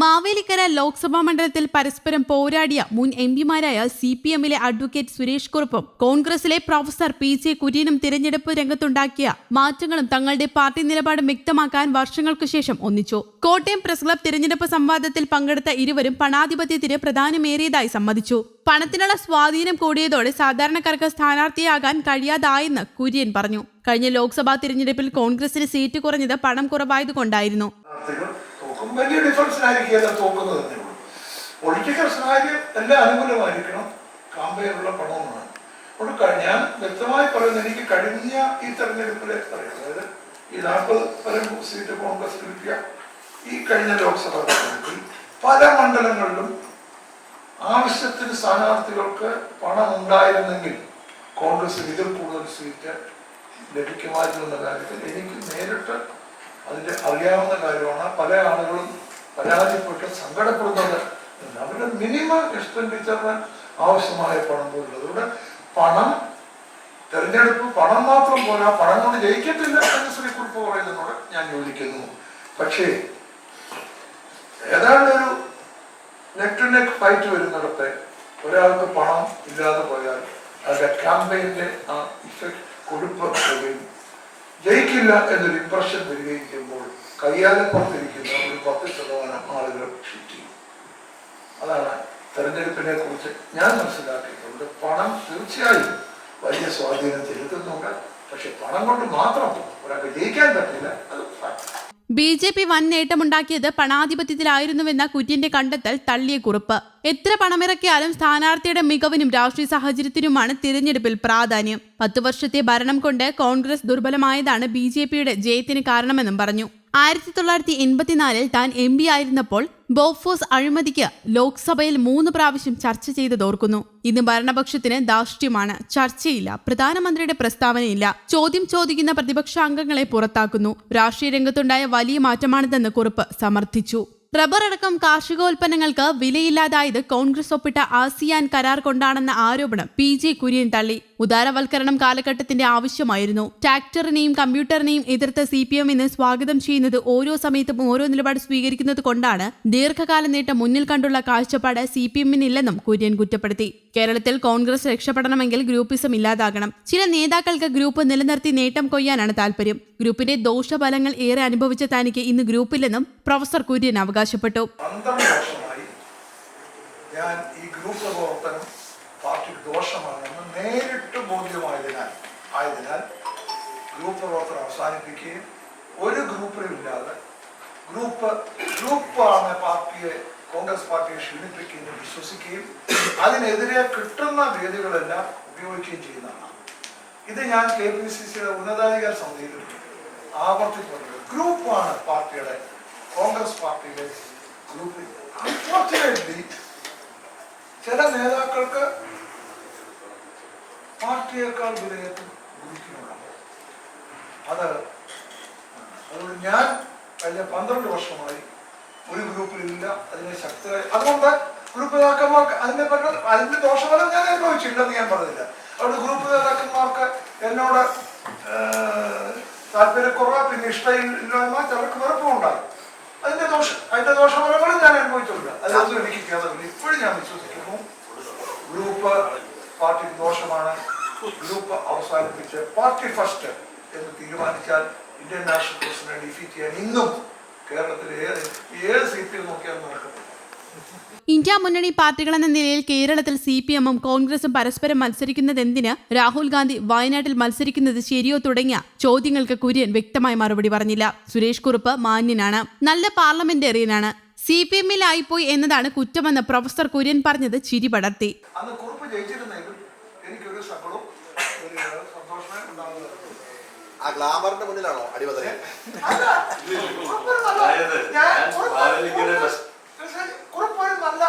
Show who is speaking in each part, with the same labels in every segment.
Speaker 1: മാവേലിക്കര ലോക്സഭാ മണ്ഡലത്തിൽ പരസ്പരം പോരാടിയ മുൻ എം പിമാരായ സി പി എമ്മിലെ അഡ്വക്കേറ്റ് സുരേഷ് കുറുപ്പും കോൺഗ്രസിലെ പ്രൊഫസർ പി ജെ കുര്യനും തിരഞ്ഞെടുപ്പ് രംഗത്തുണ്ടാക്കിയ മാറ്റങ്ങളും തങ്ങളുടെ പാർട്ടി നിലപാട് വ്യക്തമാക്കാൻ വർഷങ്ങൾക്കു ശേഷം ഒന്നിച്ചു. കോട്ടയം പ്രസ് ക്ലബ് തിരഞ്ഞെടുപ്പ് സംവാദത്തിൽ പങ്കെടുത്ത ഇരുവരും പണാധിപത്യത്തിന് പ്രധാനമേറിയതായി സമ്മതിച്ചു. പണത്തിനുള്ള സ്വാധീനം കൂടിയതോടെ സാധാരണക്കാർക്ക് സ്ഥാനാർത്ഥിയാകാൻ കഴിയാതായെന്ന് കുര്യൻ പറഞ്ഞു. കഴിഞ്ഞ ലോക്സഭാ തിരഞ്ഞെടുപ്പിൽ കോൺഗ്രസിന് സീറ്റ് കുറഞ്ഞത് പണം കുറവായതുകൊണ്ടായിരുന്നു.
Speaker 2: സ്ഥാനാർത്ഥികൾ ഡിഫറൻസിനായിരിക്കും എല്ലാം തോക്കുന്നത് തന്നെ പൊളിറ്റിക്കൽ സാഹചര്യം എല്ലാം അനുകൂലമായിരിക്കണം. കാമ്പയിലുള്ള പണമെന്നാണ് അതുകൊണ്ട് ഞാൻ വ്യക്തമായി പറയുന്നത് എനിക്ക് കഴിഞ്ഞ ഈ തെരഞ്ഞെടുപ്പിലെ പറയാം അതായത് ഈ നാൽപ്പത് പരം സീറ്റ് കോൺഗ്രസ് കിട്ടിയ ഈ കഴിഞ്ഞ ലോക്സഭാ തെരഞ്ഞെടുപ്പിൽ പല മണ്ഡലങ്ങളിലും ആവശ്യത്തിന് സ്ഥാനാർത്ഥികൾക്ക് പണം ഉണ്ടായിരുന്നെങ്കിൽ കോൺഗ്രസ് ഇതിൽ കൂടുതൽ സീറ്റ് ലഭിക്കുമായിരുന്നു എന്ന കാര്യത്തിൽ എനിക്ക് നേരിട്ട് അതിന്റെ അറിയാവുന്ന കാര്യമാണ്. പല ആളുകളും പരാജയപ്പെട്ട് സങ്കടപ്പെടുന്നത്. അവരുടെ മിനിമം എക്സ്പെൻഡിച്ചറിന് ആവശ്യമായ പണം പോലുള്ളത് അതുകൊണ്ട് പണം തെരഞ്ഞെടുപ്പ് പണം മാത്രം പോരാ. പണം കൊണ്ട് ജയിക്കത്തില്ല എന്ന് ശ്രീ കുറിപ്പ് പറയുന്നതിനോട് ഞാൻ യോജിക്കുന്നു. പക്ഷേ ഏതാണ്ട് ഒരു നെക്ക് ടു നെക്ക് ഫൈറ്റ് വരുന്നിടത്ത് ഒരാൾക്ക് പണം ഇല്ലാതെ പോയാൽ അതിന്റെ ക്യാമ്പയിന്റെ ആ ഇഫക്ട് കൊടുപ്പ് ജയിക്കില്ല എന്നൊരു ഇംപ്രഷൻ വരികയും ചെയ്യുമ്പോൾ കയ്യാലപ്പുറത്തിരിക്കുന്ന ഒരു പത്ത് ശതമാനം ആളുകൾ ഷിഫ്റ്റ് ചെയ്യും. അതാണ് തെരഞ്ഞെടുപ്പിനെ കുറിച്ച് ഞാൻ മനസ്സിലാക്കിയിട്ടുണ്ട്. പണം തീർച്ചയായും വലിയ സ്വാധീനം ചെലുത്തുന്നുണ്ട്. പക്ഷെ പണം കൊണ്ട് മാത്രം ഒരാൾക്ക് ജയിക്കാൻ പറ്റില്ല.
Speaker 1: ബി ജെ പി വൻ നേട്ടമുണ്ടാക്കിയത് പണാധിപത്യത്തിലായിരുന്നുവെന്ന കുര്യന്റെ കണ്ടെത്തൽ തള്ളിയ കുറിപ്പ്. എത്ര പണമിറക്കിയാലും സ്ഥാനാർത്ഥിയുടെ മികവിനും രാഷ്ട്രീയ സാഹചര്യത്തിനുമാണ് തിരഞ്ഞെടുപ്പിൽ പ്രാധാന്യം. പത്തു വർഷത്തെ ഭരണം കൊണ്ട് കോൺഗ്രസ് ദുർബലമായതാണ് ബി ജയത്തിന് കാരണമെന്നും പറഞ്ഞു. ആയിരത്തി തൊള്ളായിരത്തി എൺപത്തിനാലിൽ താൻ എം പി ആയിരുന്നപ്പോൾ ബോഫോസ് അഴിമതിക്ക് ലോക്സഭയിൽ മൂന്ന് പ്രാവശ്യം ചർച്ച ചെയ്തതോർക്കുന്നു ഇന്ന് ഭരണപക്ഷത്തിന് ധാർഷ്ട്യമാണ്. ചർച്ചയില്ല. പ്രധാനമന്ത്രിയുടെ പ്രസ്താവനയില്ല. ചോദ്യം ചോദിക്കുന്ന പ്രതിപക്ഷ അംഗങ്ങളെ പുറത്താക്കുന്നു. രാഷ്ട്രീയ രംഗത്തുണ്ടായ വലിയ മാറ്റമാണിതെന്ന് കുറിപ്പ് സമർത്ഥിച്ചു. റബ്ബർ അടക്കം കാർഷികോൽപ്പന്നങ്ങൾക്ക് വിലയില്ലാതായത് കോൺഗ്രസ് ഒപ്പിട്ട ആസിയാൻ കരാർ കൊണ്ടാണെന്ന ആരോപണം പി ജെ കുര്യൻ തള്ളി. ഉദാരവൽക്കരണം കാലഘട്ടത്തിന്റെ ആവശ്യമായിരുന്നു. ട്രാക്ടറിനെയും കമ്പ്യൂട്ടറിനെയും എതിർത്ത് സി പി എമ്മിന് സ്വാഗതം ചെയ്യുന്നത് ഓരോ സമയത്തും ഓരോ നിലപാട് സ്വീകരിക്കുന്നത് കൊണ്ടാണ് ദീർഘകാല നേട്ടം മുന്നിൽ കണ്ടുള്ള കാഴ്ചപ്പാട് സി പി എമ്മിനില്ലെന്നും കുര്യൻ കുറ്റപ്പെടുത്തി. കേരളത്തിൽ കോൺഗ്രസ് രക്ഷപ്പെടണമെങ്കിൽ ഗ്രൂപ്പിസം ഇല്ലാതാകണം. ചില നേതാക്കൾക്ക് ഗ്രൂപ്പ് നിലനിർത്തി നേട്ടം കൊയ്യാനാണ് താല്പര്യം. ഗ്രൂപ്പിന്റെ ദോഷഫലങ്ങൾ ഏറെ അനുഭവിച്ച തനിക്ക് ഇന്ന് ഗ്രൂപ്പില്ലെന്നും പ്രൊഫസർ കുര്യൻ അവകാശപ്പെട്ടു.
Speaker 2: ഞാൻ ഈ ഗ്രൂപ്പ് പാർട്ടിക്ക് നേരിട്ട് ഗ്രൂപ്പ് പ്രവർത്തനം ഒരു ഗ്രൂപ്പിലും ഇല്ലാതെ ഗ്രൂപ്പ് ഗ്രൂപ്പാണ് പാർട്ടിയെ കോൺഗ്രസ് പാർട്ടിയെ ക്ഷീണിപ്പിക്കുകയും വിശ്വസിക്കുകയും അതിനെതിരെ കിട്ടുന്ന വേദികളെല്ലാം ഉപയോഗിക്കുകയും ചെയ്യുന്നതാണ്. ഇത് ഞാൻ കെ പി സി സിയുടെ ഉന്നതാധികാര സമിതിയിൽ ആവർത്തിക്കുന്നത് ഗ്രൂപ്പാണ് പാർട്ടിയുടെ കോൺഗ്രസ് പാർട്ടിയുടെ ഗ്രൂപ്പ് അൺഫോർച്ചുനേറ്റ്ലി ചില നേതാക്കൾക്ക് പാർട്ടിയേക്കാൾ വിധേയത്വം ഗ്രൂപ്പിനുണ്ടാവും അത് അതുകൊണ്ട് ഞാൻ കഴിഞ്ഞ പന്ത്രണ്ട് വർഷമായി അതിനെ ശക്തി അതുകൊണ്ട് ഗ്രൂപ്പ് നേതാക്കന്മാർക്ക് അതിന്റെ പറ്റ അതിന്റെ ദോഷഫലം ഞാൻ അനുഭവിച്ചിട്ടുണ്ടെന്ന് ഞാൻ പറഞ്ഞില്ല. അതുകൊണ്ട് ഗ്രൂപ്പ് നേതാക്കന്മാർക്ക് എന്നോട് താല്പര്യക്കുറവ് പിന്നെ ഇഷ്ടമില്ലായ്മ ചിലർക്ക് വെറുപ്പം ഉണ്ടാകും അതിന്റെ ദോഷ അതിന്റെ ദോഷഫലങ്ങളും ഞാൻ അനുഭവിച്ചിട്ടുണ്ട് അതിലൊന്നും എനിക്ക് ഖേദമില്ല. ഇപ്പോഴും ഞാൻ വിശ്വസിക്കുന്നു. ഗ്രൂപ്പ് പാർട്ടി ദോഷമാണ്. ഗ്രൂപ്പ് അവസാനിപ്പിച്ച് പാർട്ടി ഫസ്റ്റ് എന്ന് തീരുമാനിച്ചാൽ ഇന്ത്യൻ നാഷണൽ കോൺഗ്രസിനെ ഡിഫീറ്റ് ചെയ്യാൻ ഇന്നും കേരളത്തിൽ ഏത് ഏത് സീറ്റിൽ നോക്കിയാലും നടക്കത്തില്ല.
Speaker 1: ഇന്ത്യ മുന്നണി പാർട്ടികളെന്ന നിലയിൽ കേരളത്തിൽ സി പി എമ്മും കോൺഗ്രസും പരസ്പരം മത്സരിക്കുന്നതെന്തിന്? രാഹുൽ ഗാന്ധി വയനാട്ടിൽ മത്സരിക്കുന്നത് ശരിയോ തുടങ്ങിയ ചോദ്യങ്ങൾക്ക് കുര്യൻ വ്യക്തമായ മറുപടി പറഞ്ഞില്ല. സുരേഷ് കുറുപ്പ് മാന്യനാണ്. നല്ല പാർലമെന്റേറിയനാണ്. സി പി എമ്മിലായിപ്പോയി എന്നതാണ് കുറ്റമെന്ന് പ്രൊഫസർ കുര്യൻ പറഞ്ഞത് ചിരി പടർത്തി.
Speaker 3: ആ ഗ്ലാമറിന്റെ മുന്നിലാണോ അടിപതറി
Speaker 2: നല്ല- നല്ല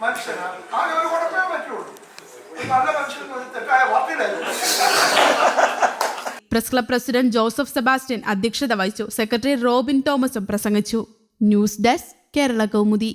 Speaker 2: മനുഷ്യനാണ് ആകെ ഒരു കുഴപ്പമേ പറ്റുള്ളൂ. നല്ല മനുഷ്യൻ ഒരു തെറ്റായ വാർത്തയിലായിരുന്നു
Speaker 1: press club president Joseph Sebastian അധ്യക്ഷത വഹിച്ചു. സെക്രട്ടറി റോബിൻ തോമസും പ്രസംഗിച്ചു. News desk Kerala Kaumudi.